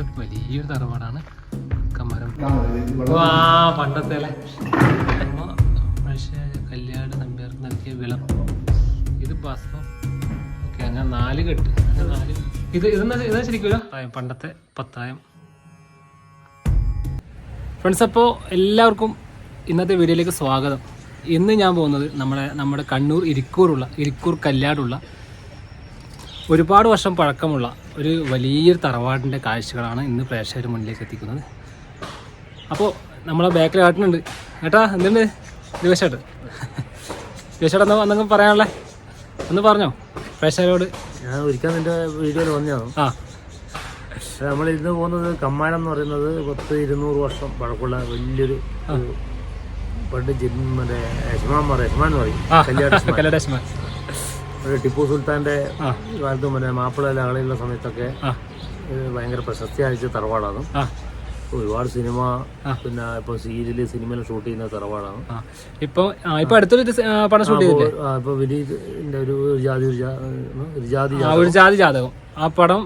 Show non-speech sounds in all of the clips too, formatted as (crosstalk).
പണ്ടത്തെ വലിയൊരു തറവാടാണ് കമ്മരം. ആ പണ്ടത്തെ അല്ലേ? അമ്മ മനുഷ്യ കല്യാട് നമ്പ്യാർക്ക് നൽകിയ വിളം ഇത് ഭസ്മം. ഓക്കെ അങ്ങനെ നാല് കെട്ട്. നാല്. ഇത് ഇതെന്നാ ഇതാ ശരിക്കും പണ്ടത്തെ പത്തായം ഫ്രണ്ട്സ് അപ്പോൾ എല്ലാവർക്കും ഇന്നത്തെ വീഡിയോയിലേക്ക് സ്വാഗതം. ഇന്ന് ഞാൻ പോകുന്നത് നമ്മുടെ നമ്മുടെ കണ്ണൂർ ഇരിക്കൂറുള്ള ഇരിക്കൂർ കല്യാടുള്ള ഒരുപാട് വർഷം പഴക്കമുള്ള ഒരു വലിയൊരു തറവാടിന്റെ കാഴ്ചകളാണ് ഇന്ന് പ്രേക്ഷകർ മുന്നിലേക്ക് എത്തിക്കുന്നത്. അപ്പോൾ നമ്മളെ ബാക്കിൽ കാട്ടുന്നുണ്ട് ഏട്ടാ എന്തുണ്ട്? ദിവസേട്ട് ദിവസേട്ടാ എന്താ എന്തെങ്കിലും പറയാനുള്ളേ? ഒന്ന് പറഞ്ഞോ പ്രേക്ഷകരോട്. ഞാൻ ഒരിക്കൽ നിന്റെ വീഡിയോയിൽ വന്നതാണ്? ആ. നമ്മൾ ഇന്ന് പോകുന്നത് കമ്മാനം എന്ന് പറയുന്നത് പത്ത് ഇരുന്നൂറ് വർഷം പഴക്കമുള്ള വലിയൊരു പണ്ട് മറ്റേ യജമാൻ പറയും എന്ന് പറയും. കല്യാണ ടിപ്പു സുൽത്താന്റെ കാലത്ത് മറ്റേ മാപ്പിള ആളുകളുടെ സമയത്തൊക്കെ ഭയങ്കര പ്രശസ്തി ആഴ്ച തറവാടാണ്. ഒരുപാട് സിനിമ പിന്നെ ഇപ്പൊ സീരിയൽ സിനിമയിൽ ഷൂട്ട് ചെയ്യുന്ന തറവാടാണ്. ഇപ്പൊ ഇപ്പൊ അടുത്തൊരു പടം ഷൂട്ട് ചെയ്തില്ലേ? ഇപ്പൊ വിനീതിന്റെ ഒരു ജാതി ഒരു ജാതി ഒരു ജാതി ജാതകം. ആ പടം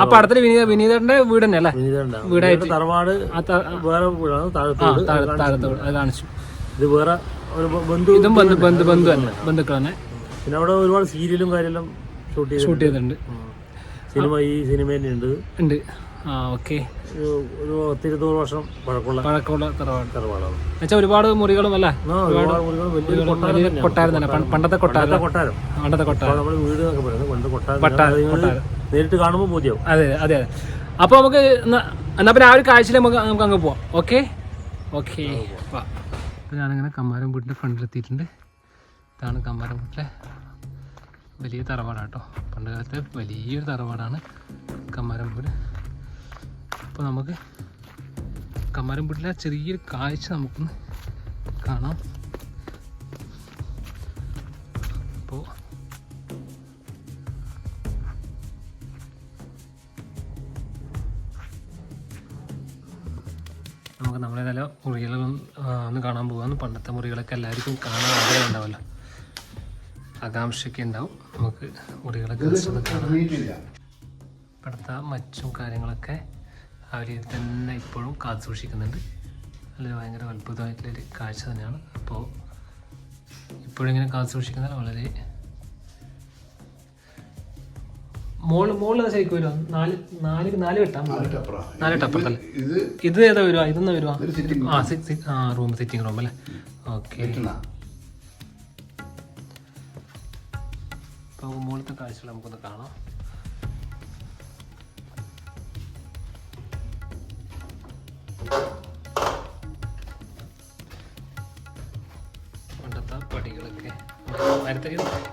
ആ പടത്തിൽ വിനീത വിനീതന്റെ വീട് തന്നെ അല്ലേ വീടായിട്ട്. തറവാട് വേറെ വീടാണ് താഴത്തോട് കാണിച്ചു. ഇത് വേറെ ഒരു ബന്ധു ഇതും ബന്ധു ബന്ധു ബന്ധു തന്നെ. ബന്ധുക്കൾ തന്നെ പിന്നെ അവിടെ ഒരുപാട് സീരിയലും കാര്യമെല്ലാം ഷൂട്ട് ഷൂട്ട് ചെയ്തിട്ടുണ്ട്. സിനിമ ഈ സിനിമയിൽ ഉണ്ട്. ഉണ്ട്. ആ ഓക്കെ ഒരു- പത്തിരുന്നൂറ് വർഷം പഴക്കമുള്ള പഴക്കമുള്ള തറവാട്. തറവാടാണ്. എന്നുവെച്ചാൽ ഒരുപാട് മുറികളും അല്ല? കൊട്ടാരം തന്നെ. പണ്ടത്തെ കൊട്ടാരം. കൊട്ടാരം. പണ്ടത്തെ കൊട്ടാരം. നമ്മൾ വീട് എന്നൊക്കെ പറയുന്നത് പണ്ട് കൊട്ടാരം. നേരിട്ട് കാണുമ്പോൾ ബോധ്യം അതെ അതെ അതെ. അപ്പൊ നമുക്ക് എന്നാ എന്നാ പിന്നെ ആ ഒരു കാഴ്ചയിൽ നമുക്ക് നമുക്ക് അങ്ങ് പോവാം. ഓക്കെ ഓക്കെ ഞാനിങ്ങനെ കമ്മാരം വീട്ടിന്റെ ഫ്രണ്ടിലെത്തിയിട്ടുണ്ട്. ഇതാണ് കമ്മാരം വലിയ വലിയ തറവാടാട്ടോ. പണ്ട് കാലത്തെ വലിയൊരു തറവാടാണ് കമ്മാരം അപ്പോൾ നമുക്ക് കമ്മാരം വീട്ടിലെ ചെറിയൊരു കാഴ്ച നമുക്കൊന്ന് കാണാം. അപ്പോൾ നമുക്ക് നമ്മളെ നല്ല മുറികളൊന്നും ഒന്ന് കാണാൻ പോകാമെന്ന് പണ്ടത്തെ മുറികളൊക്കെ എല്ലാവർക്കും കാണാൻ ആഗ്രഹം ആകാംക്ഷയൊക്കെ ഉണ്ടാവും നമുക്ക് മുറികളൊക്കെ ഇവിടുത്തെ മച്ചും കാര്യങ്ങളൊക്കെ ആ രീതിയിൽ തന്നെ ഇപ്പോഴും കാത്തു സൂക്ഷിക്കുന്നുണ്ട്. നല്ലൊരു ഭയങ്കര അത്ഭുതമായിട്ടുള്ളൊരു കാഴ്ച തന്നെയാണ്. അപ്പോൾ ഇപ്പോഴും ഇങ്ങനെ കാത്തു സൂക്ഷിക്കുന്നത് വളരെ മോൾ മോൾ ശരിക്കും വരുമോ? നാല് നാല് നാല് കെട്ടാം നാല് കെട്ടപ്പുറത്തല്ലേ ഇത് ഇത് ഏതാ വരുവാ? ഇതെന്നാ വരുവാ? ആ ആ റൂം സിറ്റിംഗ് റൂം അല്ലേ? ഓക്കെ അപ്പോൾ മുകളിലത്തെ കാഴ്ചകൾ നമുക്കൊന്ന് കാണാം.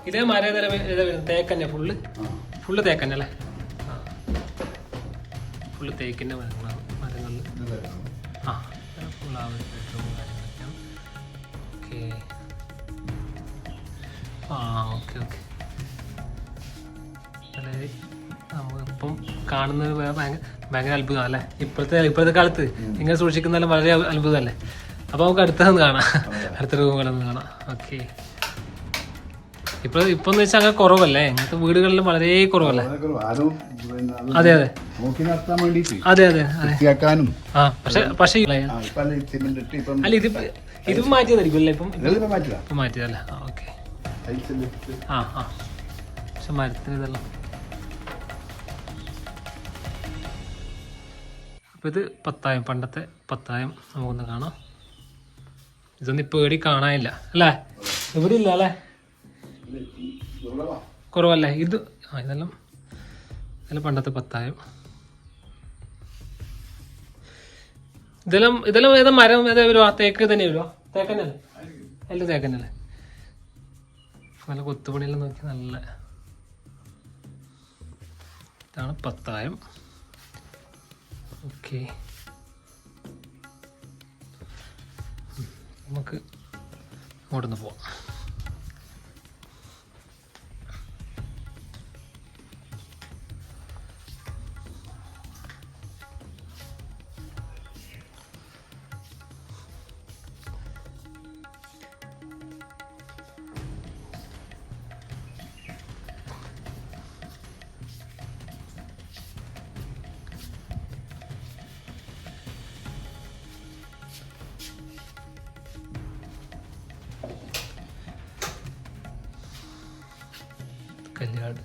ഇതേ മരം? തേക്കന്നെ ഫുള്ള്. ഫുള്ള് തേക്കന്നെ അല്ലേ? ആ. ഫുള്ള് തേക്കിന്റെ മരങ്ങളാണ്. മരങ്ങളിൽ ആ. ഓക്കെ. ആ ഓക്കെ ഓക്കെ. അതായത് നമ്മളിപ്പം കാണുന്നത് ഭയങ്കര ഭയങ്കര അത്ഭുതം അല്ലേ ഇപ്പോഴത്തെ ഇപ്പോഴത്തെ കാലത്ത് ഇങ്ങനെ സൂക്ഷിക്കുന്നതെല്ലാം വളരെ അത്ഭുതമല്ലേ? അപ്പോൾ നമുക്ക് അടുത്തതെന്ന് കാണാം. അടുത്ത റൂമുകളൊന്ന് കാണാം. ഓക്കെ. ഇപ്പോൾ ഇപ്പം എന്ന് വെച്ചാൽ അങ്ങനെ കുറവല്ലേ? ഇങ്ങനത്തെ വീടുകളിലും വളരെ കുറവല്ലേ? അത് അതെ. അതെ അതെ അതെ. ആ പക്ഷെ പക്ഷേ അല്ല ഇത് ഇത് മാറ്റിയതായിരിക്കും അല്ലേ ഇപ്പം? ഇപ്പം മാറ്റിയതല്ലേ? ആ ഓക്കെ. ആ ആ. പക്ഷെ മരത്തിന് ഇതെല്ലാം അപ്പോൾ ഇത് പത്തായം പണ്ടത്തെ പത്തായം നമുക്കൊന്ന് കാണാം. ഇതൊന്നും ഇപ്പോൾ എവിടെ കാണാനില്ല അല്ലേ? ഇവിടെ ഇല്ല അല്ലേ. കുറവല്ലേ? ഇത് ആ ഇതെല്ലാം ഇതെല്ലാം പണ്ടത്തെ പത്തായം. ഇതെല്ലാം ഇതെല്ലാം ഏതാ മരം ഏതാ വരുവാ തേക്ക് തന്നെ വരുവാ? തേക്കന്നല്ലേ അല്ല തേക്കന്നല്ലേ നല്ല കൊത്തുപണിയെല്ലാം നോക്കി നല്ല ഇതാണ് പത്തായം. ഓക്കെ. നമുക്ക് അങ്ങോട്ടൊന്ന് പോവാം. കല്യാട്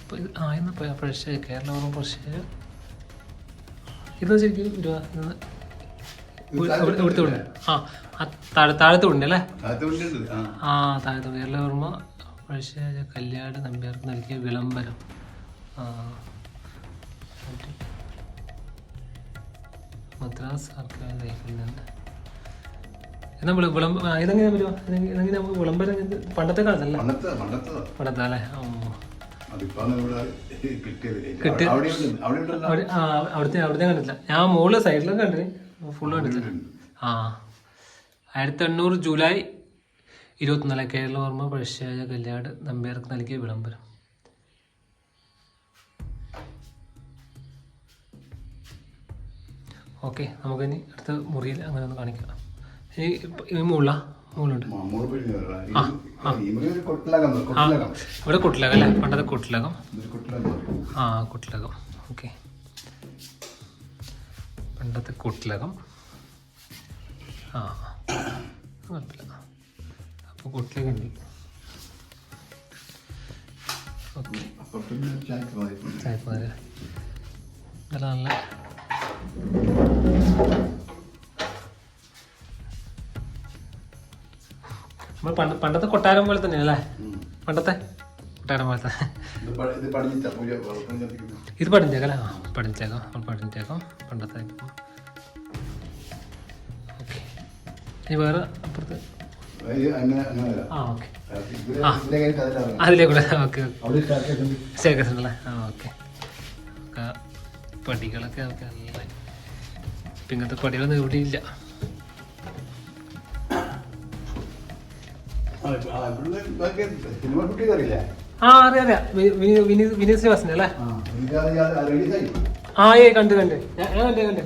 ഇപ്പോൾ ഇത് ആ ഇന്ന് ഫ്രഷ് കേരള ഓർമ്മ ഫ്രഷ് ഇത് ശരിക്കും ഇവിടുത്തെ ഉണ്ട്. ആ താഴെ താഴത്തെ ഉണ്ട് അല്ലേ ആ. താഴത്തെ കേരള ഓർമ്മ ഫ്രഷ് കല്യാട് നമ്പ്യാർക്ക് നൽകിയ വിളംബരം. മദ്രാസ് സർക്കാർ ലൈഫിൽ നിന്ന്? എന്നാ ഇതെങ്ങനെ ഇതെങ്ങനെ നമുക്ക് വിളംബരം പണ്ടത്തെ കാലത്തല്ല? അല്ലേ കിട്ടി- അവിടുത്തെ അവിടുത്തെ കണ്ടില്ല ഞാൻ മുകളിലെ സൈഡിലൊക്കെ കണ്ടിന്. ഫുള്ള് കണ്ടില്ല ആ. ആയിരത്തി എണ്ണൂറ് ജൂലൈ ഇരുപത്തിനാല് കേരള ഓർമ്മ പഴശ്ശിരാജ കല്യാട് നമ്പ്യാർക്ക് നൽകിയ വിളംബരം. ഓക്കെ നമുക്കിനി അടുത്ത മുറിയിൽ അങ്ങനെ ഒന്ന് കാണിക്കാം. ഈ മുള്ള മുകളുണ്ട് ഇവിടെ കുട്ടിലകം അല്ലേ? പണ്ടത്തെ കുട്ടിലകം. ആ കുട്ടിലകം. ഓക്കെ. പണ്ടത്തെ കുട്ടിലകം. ആ കുഴപ്പമില്ല. അപ്പോൾ കുട്ടിലകം ഉണ്ട് ഓക്കെ. ചായപ്പാൽ നല്ല. നമ്മൾ പണ്ട് പണ്ടത്തെ കൊട്ടാരം പോലെ തന്നെ അല്ലേ. പണ്ടത്തെ കൊട്ടാരം പോലത്തെ. ഇത് പ- ഇത് പടിഞ്ഞിട്ടാ പൂജ വെളുപ്പം ഇത് പഠിച്ചേക്കാം അല്ലേ? ആ പഠിച്ചേക്കാം നമ്മൾ പഠിച്ചേക്കാം പണ്ടത്തെ ഓക്കെ. ഇനി വേറെ അപ്പുറത്ത്? ആ ഓക്കെ. അതിലേക്കൂടെ ഓക്കെ ആ പടികളൊക്കെ നമുക്ക് നല്ല ഇപ്പം ഇങ്ങനത്തെ പടികളൊന്നും ഇവിടെ ആ, അറിയാം അറിയാം. വിനീത് അല്ലേ? ഏ കണ്ട് കണ്ട്. ഞാൻ ഞാൻ കണ്ടേ കണ്ടേ.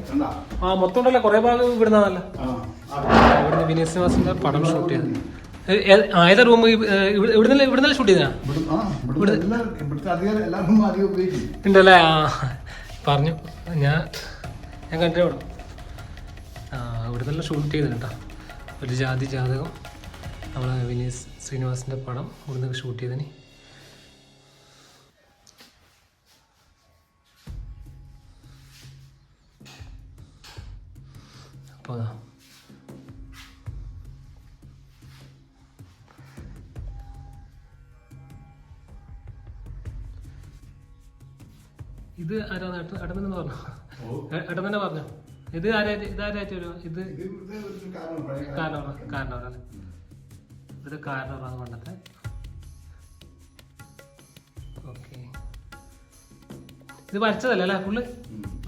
ആ മൊത്തം ഉണ്ടല്ലോ. കുറേ ഭാഗം ഇവിടുന്നല്ല. ഇവിടുന്ന് വിനീത് ശ്രീവാസിന്റെ പടം ഷൂട്ട് ചെയ്ത് ഏതാ റൂം ഇവിടുന്ന് ഇവിടുന്നല്ലേ ഷൂട്ട് ചെയ്താ ഉണ്ടല്ലേ? ആ പറഞ്ഞു. ഞാൻ ഞാൻ കണ്ടേ ഇവിടെ ആ ഇവിടുന്നല്ല ഷൂട്ട് ചെയ്തിട്ടുണ്ടോ ഒരു ജാതി ജാതകം. നമ്മളെ വിനീത് ശ്രീനിവാസിന്റെ പടം ഇവിടുന്ന് ഷൂട്ട് ചെയ്തതിന് അപ്പോൾ ഇത് ആരാ ഏട്ടൻ? തന്നെ പറഞ്ഞു? തന്നെ പറഞ്ഞു? ഇത് ആരായിട്ട് ഇതാരായിട്ട് ഒരു ഇത് കാരണം ഇവിടുത്തെ ഒരു കാരണം പഴയ കാലം. ഇത് കാരണവറാണ് പണ്ടത്തെ ഓക്കെ ഇത് വരച്ചതല്ലേ അല്ലേ ഫുള്ള്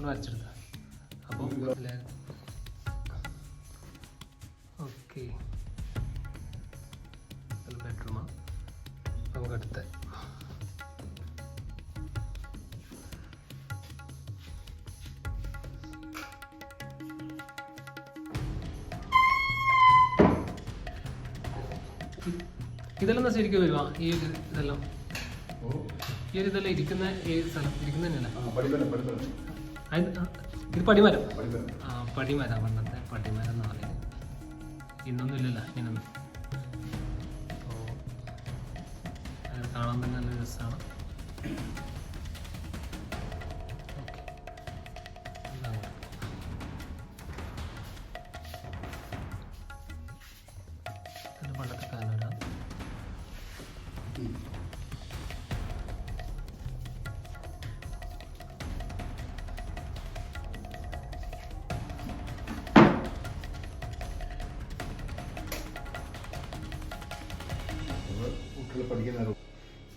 വരച്ചെടുത്ത അപ്പോൾ ഓക്കെ ഇതെല്ലാം ശരിക്കും വരുവാ ഈ ഒരു ഇതെല്ലാം. ഈ ഒരു ഇതെല്ലാം ഇരിക്കുന്ന ഈ സ്ഥലം ഇരിക്കുന്ന തന്നെയല്ലേ? ഇത് പടിമരം പടിമരം. ആ പടിമരം പണ്ടത്തെ പടിമരം എന്ന് പറയുന്നത്. ഇന്നൊന്നും. ഇല്ലല്ലോ ഇങ്ങനൊന്നും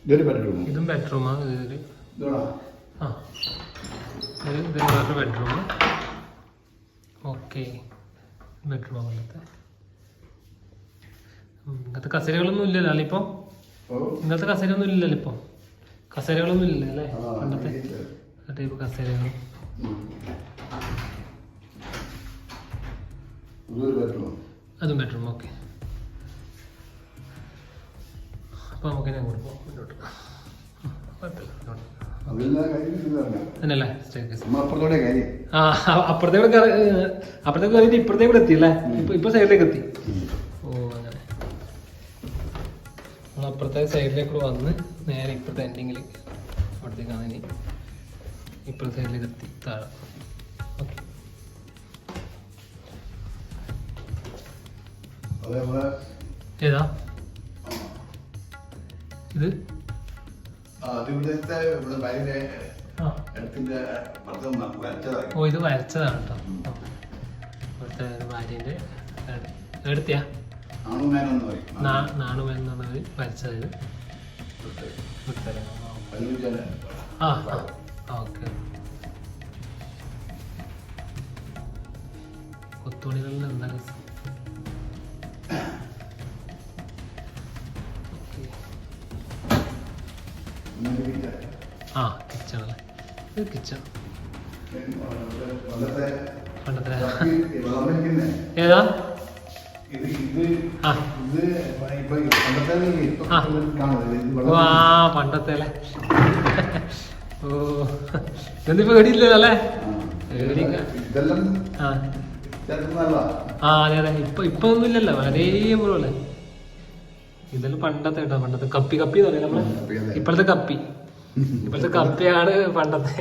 ഇതൊരു ബെഡ്റൂം ഇതും ബെഡ്റൂമാണ് ഇതൊരു ആ. ഇത് ഇത് വേറൊരു ബെഡ്റൂം ഓക്കെ ബെഡ്റൂം അങ്ങനത്തെ. ഇങ്ങനത്തെ കസേരകളൊന്നും ഇല്ലല്ലോ അല്ലേ ഇപ്പോൾ ഇങ്ങനത്തെ കസേരയൊന്നും ഇല്ലല്ലോ ഇപ്പോൾ കസേരകളൊന്നും ഇല്ലല്ലോ അല്ലേ? പണ്ടത്തെ ടൈപ്പ് കസേരകൾ അതും ബെഡ്റൂം ഓക്കെ അപ്പോൾ നമുക്ക് ഞാൻ അങ്ങോട്ട് പോകാം മുന്നോട്ട്. തന്നെയല്ലേ? ആ അപ്പുറത്തേക്ക് അപ്പുറത്തേക്ക് കയറിയിട്ട് ഇപ്പുറത്തേക്ക് കൂടെ എത്തി അല്ലേ ഇപ്പൊ സൈഡിലേക്ക് എത്തി. ഓ അങ്ങനെ. നമ്മൾ അപ്പുറത്തെ സൈഡിലേക്ക് വന്ന് നേരെ ഇപ്പുറത്തെ എൻഡിങ്ങിൽ അവിടത്തേക്കാണ് ഇനി ഇപ്പുറത്തെ സൈഡിലേക്ക് എത്തി താഴെ. ഓക്കെ. ഏതാ? വരച്ചതായി ഓ ഇത് വരച്ചതാണ് കേട്ടോ ഇവിടുത്തെ ഭാര്യന്റെ എടുത്തിയാ? നാണുമെന്നുള്ളത് വരച്ചത്. ആ ഓക്കെ. കൊത്തുപണികളിൽ എന്താ രസം കിച്ചൺ ഏതാ? ആ. പണ്ടത്തെ അല്ലേ? ഓ. ഇതൊന്നിപ്പോ എവിടെയില്ലല്ലോ അല്ലേ ആ. അതെ അതെ. ഇപ്പൊ ഇപ്പൊ ഒന്നും ഇല്ലല്ലോ. വളരെ പോലെ ഇതെല്ലാം പണ്ടത്തെ കേട്ടോ പണ്ടത്തെ കപ്പി. കപ്പി എന്ന് പറയാം നമ്മൾ? ഇപ്പോഴത്തെ കപ്പി. ഇപ്പോഴത്തെ കപ്പിയാണ് പണ്ടത്തെ.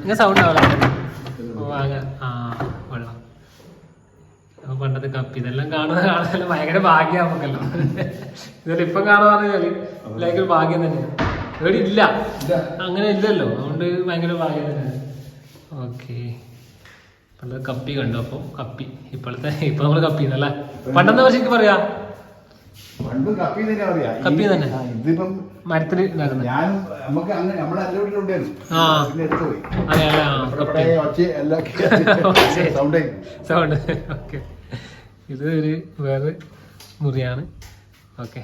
ഇങ്ങനെ സൗണ്ട് ആവല ഓ അങ്ങനെ ആ വെള്ളം അപ്പൊ പണ്ടത്തെ കപ്പി. ഇതെല്ലാം കാണുന്ന കാണാൻ ഭയങ്കര ഭാഗ്യം നമുക്കല്ലോ. ഇതെല്ലാം ഇപ്പം വെച്ചാൽ ഭയങ്കര ഭാഗ്യം തന്നെ ഇവിടെ ഇല്ല. അങ്ങനെ ഇല്ലല്ലോ. അതുകൊണ്ട് ഭയങ്കര ഭാഗ്യം തന്നെ ഓക്കെ. പണ്ടത്തെ കപ്പി കണ്ടു. അപ്പൊ കപ്പി. ഇപ്പോഴത്തെ ഇപ്പൊ നമ്മൾ കപ്പി എന്നല്ലേ പണ്ടെന്താ എനിക്ക് പറയാ? പണ്ട് കപ്പി തന്നെ പറയാ കപ്പി തന്നെ. ഇതിപ്പം ഞാൻ നമുക്ക് അങ്ങനെ നമ്മളെ ഉണ്ടായിരുന്നു. എടുത്തു പോയി. Sound sound okay. ഇത് ഒരു വേറെ മുറിയാണ്. ഓക്കെ.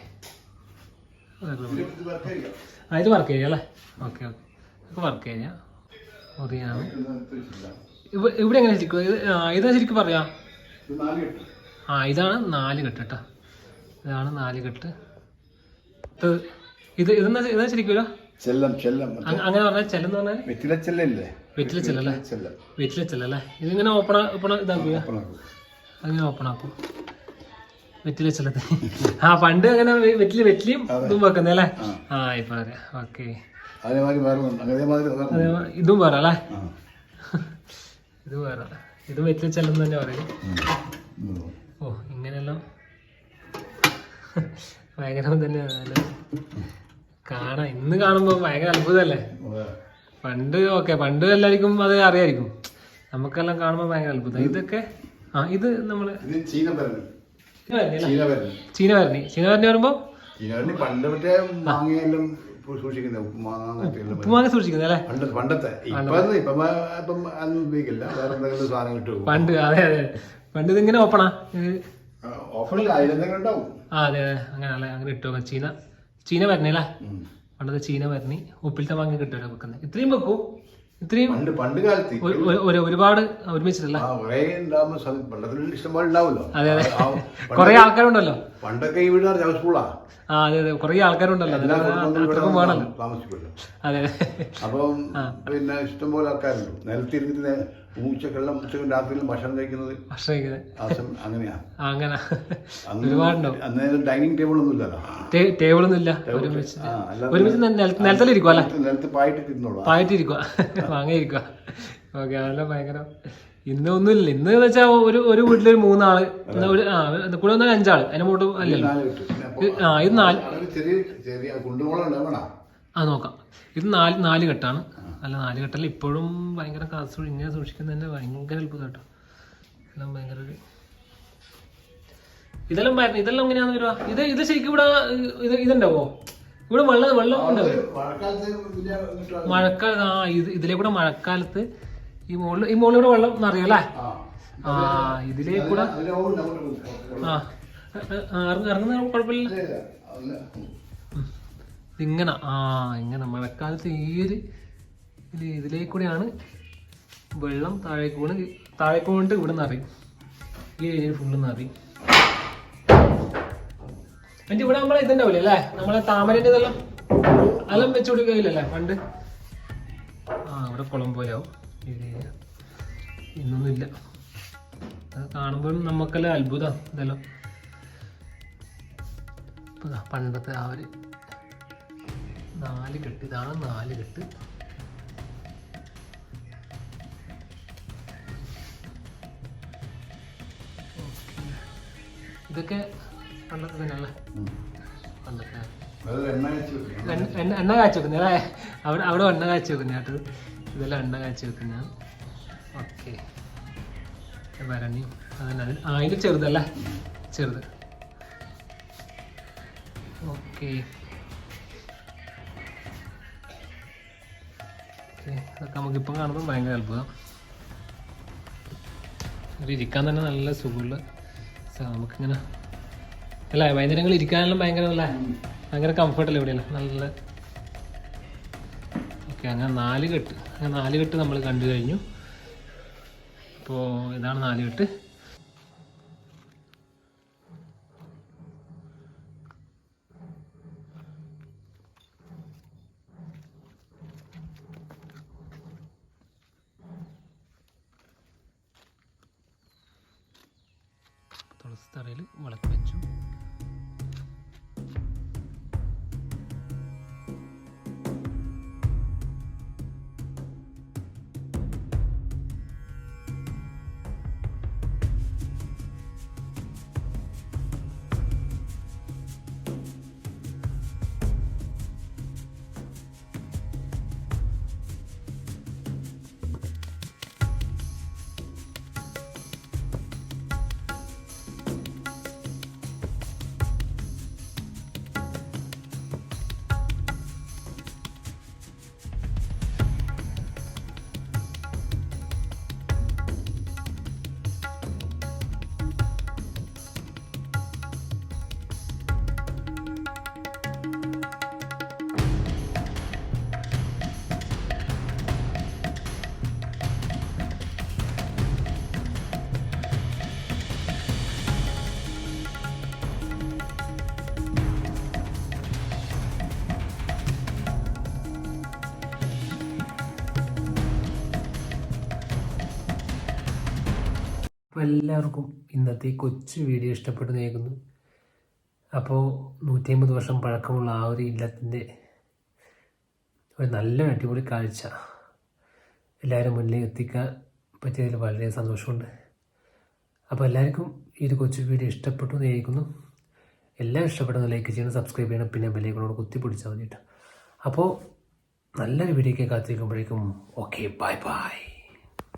ആ ഇത് വർക്ക് ചെയ്യാം അല്ലേ? Okay okay. വർക്ക് ചെയ്യാം മുറിയാണ്. ഇവിടെ എങ്ങനെ ശരിക്കും? ഇത് ഇതാ ശരിക്കും പറയാ. ആ ഇതാണ് നാല് കെട്ട് കേട്ടോ. ഇതാണ് നാലുകെട്ട് ഇത് ഇത് ഇതെന്നാ ഇതാ ശരിക്കും ഒരു ചെല്ലം ചെല്ലം. അങ്ങനെ പറഞ്ഞാൽ ചെല്ലെന്ന് പറഞ്ഞാൽ വെറ്റില ചെല്ലല്ലേ? വെറ്റില ചെല്ലല്ലേ? ചെല്ലം. വെറ്റില ചെല്ലല്ലേ? ഇതിങ്ങനെ ഓപ്പൺ ഓപ്പൺ ഇതാക്കുക. അങ്ങനെ ഓപ്പൺ ആക്കും. വെറ്റില ചെല്ലത്തെ. (laughs) ആ പണ്ട് അങ്ങനെ വെറ്റില വെറ്റിലും ഇതും വെക്കുന്നേ അല്ലേ? ആ. ഇപ്പൊ അതെ. ഓക്കെ. ഇതും വേറെ അല്ലേ. (laughs) ഇത് വേറെ. ഇത് വെറ്റില ചെല്ലെന്ന് തന്നെ പറയും. ഓ ഇങ്ങനെയെല്ലാം ഭയങ്കര തന്നെയാണ് കാണാം. ഇന്ന് കാണുമ്പോൾ ഭയങ്കര അത്ഭുതമല്ലേ അതെ. പണ്ട് ഓക്കെ പണ്ട് എല്ലാവർക്കും അത് അറിയായിരിക്കും. നമുക്കെല്ലാം കാണുമ്പോൾ ഭയങ്കര അത്ഭുതം. ഇതൊക്കെ ആ ഇത് നമ്മൾ ഇത് ചീന ഭരണി ഇത് വരുന്നില്ല ചീന ഭരണി ചീന വരണി ചീന വരണി വരുമ്പോ സൂക്ഷിക്കുന്ന ഉപ്പുമാങ്ങ സൂക്ഷിക്കുന്നത് അല്ലേ? പണ്ട് പണ്ടത്തെ. പണ്ട്. അതെ അതെ പണ്ട് ഇതിങ്ങനെ ഓപ്പണാ? ഓഫറിൽ അതിലെന്തെങ്കിലും ഉണ്ടാവും. ആ അതെ അതെ. അങ്ങനെ അങ്ങനെ ഇട്ടു ചീന ചീന വരണല്ലേ. പണ്ടത്തെ ചീന വരണി. ഉപ്പിലത്തെ മാങ്ങ കിട്ടുമല്ലോ വെക്കുന്നത് ഇത്രയും വെക്കൂ. ഇത്രയും പണ്ട് പണ്ട് കാലത്ത് ഒരുപാട് ഒരുമിച്ചിട്ടല്ല. അതെ അതെ. കുറെ ആൾക്കാരുണ്ടല്ലോ. പണ്ടൊക്കെ ഈ വീട് ഹൗസ് ഫുള്ളാ ആ അതെ അതെ. കുറേ ആൾക്കാരുണ്ടല്ലോ. അത്രക്കും വേണല്ലോ താമസിക്കുമല്ലോ അതെ. അപ്പം പിന്നെ ഇഷ്ടംപോലെ ആൾക്കാരുണ്ട്. നിലത്തിരുന്നിട്ട് ഉച്ചക്കെല്ലാം ഉച്ചക്കും രാത്രിയിലും ഭക്ഷണം കഴിക്കുന്നത് അങ്ങനെയാ. അങ്ങനെ. അന്ന് ഒരുപാടുണ്ടാവും അന്നേരം ഡൈനിങ് ടേബിൾ ഒന്നും ഇല്ലല്ലോ ടേബിൾ ഒന്നും ഇല്ല ഒരുമിച്ച്. ആ, അല്ലാതെ ഒരുമിച്ച് നിലത്ത് നിലത്തിലിരിക്കും അല്ലേ? നിലത്ത് പായിട്ട് തിന്നോളൂ പായിട്ടിരിക്കുക (laughs) വാങ്ങിയിരിക്കുക ഓക്കെ അതെല്ലാം ഭയങ്കര ഇന്ന് ഒന്നുമില്ല ഇന്ന് വെച്ചാൽ ഒരു ഒരു വീട്ടിലൊരു മൂന്നാൾ. എന്നാ ഒരു ആ കൂടെ വന്നാൽ അഞ്ചാൾ. അതിന് മുകളിൽ അല്ലല്ലോ. ആ ഇത് നാല്. ആ നോക്കാം. ഇത് നാല് നാല് കെട്ടാണ്. അല്ല നാല് കെട്ടല്ല. ഇപ്പോഴും ഭയങ്കര കാസ് ഇങ്ങനെ സൂക്ഷിക്കുന്നത് തന്നെ ഭയങ്കര അത്ഭുതം കേട്ടോ എല്ലാം ഭയങ്കര ഒരു ഇതെല്ലാം ഇതെല്ലാം എങ്ങനെയാന്ന് വരുവാ ഇത് ഇത് ശരിക്കും ഇവിടെ ഇത് ഇതുണ്ടാവോ? ഇവിടെ വെള്ളം വെള്ളം ഉണ്ടാവും മഴക്കാലത്ത് ആ ഇത് ഇതിലെ കൂടെ മഴക്കാലത്ത് ഈ മുകളിൽ ഈ മുകളിലൂടെ വെള്ളം നിറയും അല്ലേ ആ ഇതിലേ കൂടെ. ആ. ഇറങ്ങുന്ന കുഴപ്പമില്ല. ഇങ്ങനെ ആ ഇങ്ങനെ മഴക്കാലത്ത് ഈ ഒരു ഇത് ഇതിലേ കൂടെയാണ് വെള്ളം താഴേക്ക് വീണ് താഴേക്ക് വീണിട്ട് ഇവിടെ നിറയും. ഈ ഏരിയ ഫുള്ള് നിറയും. എന്നിട്ട് ഇവിടെ നമ്മളെ ഇതുണ്ടാവില്ലേ അല്ലേ? നമ്മളെ താമരന്റെ ഇതെല്ലാം അതെല്ലാം വെച്ചു കൊടുക്കില്ലല്ലേ പണ്ട്. ആ ഇവിടെ കുളം പോലെയാവും. ഒരു ഏരിയ ഇന്നൊന്നുമില്ല. അത് കാണുമ്പോഴും നമുക്കെല്ലാം അത്ഭുതം ഇതെല്ലാം. പണ്ടത്തെ ആ ഒരു നാല് കെട്ട്. ഇതാണ് നാല് കെട്ട്. ഇതൊക്കെ പണ്ടത്തെ തന്നെയല്ലേ? പണ്ടത്തെ. എണ്ണ കാച്ചു വെക്കുന്നേ. അവിടെ അവിടെ എണ്ണ കാച്ചു വെക്കുന്ന കേട്ടോ ഇതെല്ലാം എണ്ണ കാഴ്ച വെക്കുന്ന. ഓക്കെ വരണി അതന്നെ അത് ആ ഇത് ചെറുതല്ലേ? ചെറുത്. ഓക്കെ അതൊക്കെ നമുക്കിപ്പം കാണുമ്പോൾ ഭയങ്കര അത്ഭുതം. ഇരിക്കാൻ തന്നെ നല്ല സുഖമുള്ള. നമുക്കിങ്ങനെ അല്ല വൈകുന്നേരങ്ങളിൽ ഇരിക്കാനെല്ലാം ഭയങ്കര നല്ല ഭയങ്കര കംഫർട്ടല്ലേ ഇവിടെയല്ലേ? നല്ല ഓക്കെ അങ്ങനെ നാല് കെട്ട്. അങ്ങനെ നാല് കെട്ട് നമ്മൾ കണ്ടു കഴിഞ്ഞു. അപ്പോൾ ഇതാണ് നാല് കെട്ട്. തുളസി തറയിൽ വിളക്ക് വെച്ചു. അപ്പോൾ എല്ലാവർക്കും ഇന്നത്തെ കൊച്ചു വീഡിയോ ഇഷ്ടപ്പെട്ടു നേക്കുന്നു അപ്പോൾ നൂറ്റി അമ്പത് വർഷം പഴക്കമുള്ള ആ ഒരു ഇല്ലത്തിന്റെ ഒരു നല്ല അടിപൊളി കാഴ്ച എല്ലാവരും മുന്നിലേക്ക് എത്തിക്കാൻ പറ്റിയതിൽ വളരെ സന്തോഷമുണ്ട്. അപ്പോൾ എല്ലാവർക്കും ഈ ഒരു കൊച്ചു വീഡിയോ ഇഷ്ടപ്പെട്ടു നേരിക്കുന്നു എല്ലാം ഇഷ്ടപ്പെടുന്ന ലൈക്ക് ചെയ്യണം സബ്സ്ക്രൈബ് ചെയ്യണം പിന്നെ ബെല്ലൈക്കണോട് കുത്തി പിടിച്ചാൽ മതി കേട്ടോ അപ്പോൾ നല്ലൊരു വീഡിയോയ്ക്ക് കാത്തിരിക്കുമ്പോഴേക്കും ഓക്കെ ബൈ ബൈ